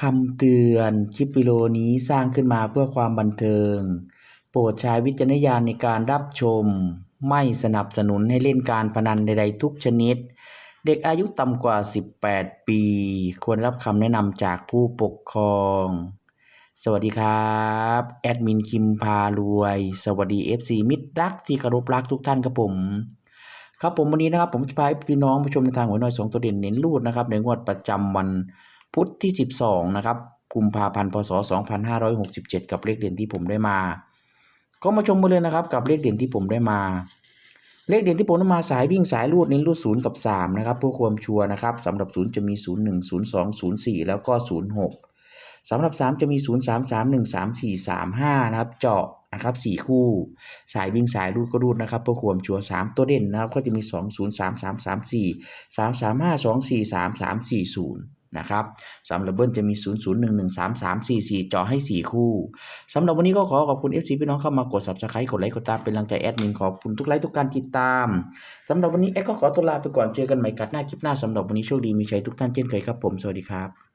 คำเตือนคลิปวิดีโอนี้สร้างขึ้นมาเพื่อความบันเทิง โปรดใช้วิจารณญาณในการรับชม ไม่สนับสนุนให้เล่นการพนันใดๆทุกชนิด เด็กอายุต่ำกว่า 18 ปี ควรรับคำแนะนำจากผู้ปกครอง สวัสดีครับ แอดมินคิมพารวย สวัสดี FC มิตรรักที่เคารพรักทุกท่านครับผมครับผมวันนี้นะครับผมจะพาพี่น้องผู้ชมในทางหวยน้อยสองตัวเด่นเน้นรูดนะครับในงวดประจำวัน พุธที่ 12 นะครับกุมภาพันธ์พศ 2567 กับเลขเด่นที่ผมได้มา ก็มาชมกันเลยนะครับ กับเลขเด่นที่ผมได้มา เลขเด่นที่ผมได้มาสายวิ่งสายรูดเน้นรูด0กับ 3 นะครับเพื่อความชัวร์นะครับสำหรับ 0 จะมี 01 02 04 แล้วก็ 06สำหรับ 3 จะมี 0 3 3 1 3 4 3 5 นะครับ เจาะนะครับ4คู่ สายวิ่งสายรูดก็รูดนะครับเพื่อความชัวร์3ตัวเด่นนะครับ ก็จะมี 2 0 3 3 3 4 3 3 5 2 4 3 3 4 0 นะครับสำหรับเบิ้ลจะมี 0 0 1 1 3 3 4 4เจาะให้ 4 คู่สำหรับวันนี้ก็ขอขอบคุณ FC พี่น้องเข้ามากด Subscribe กดไลค์กดตามเป็นกำลังใจแอดมินขอบคุณทุกไลค์ทุกการติดตามสำหรับวันนี้แอดก็ขอตัวลาไปก่อนเจอกันใหม่กัดหน้าคลิปหน้าสำหรับวันนี้โชคดีมีชัยทุกท่านเช่นเคยครับผมสวัสดีครับ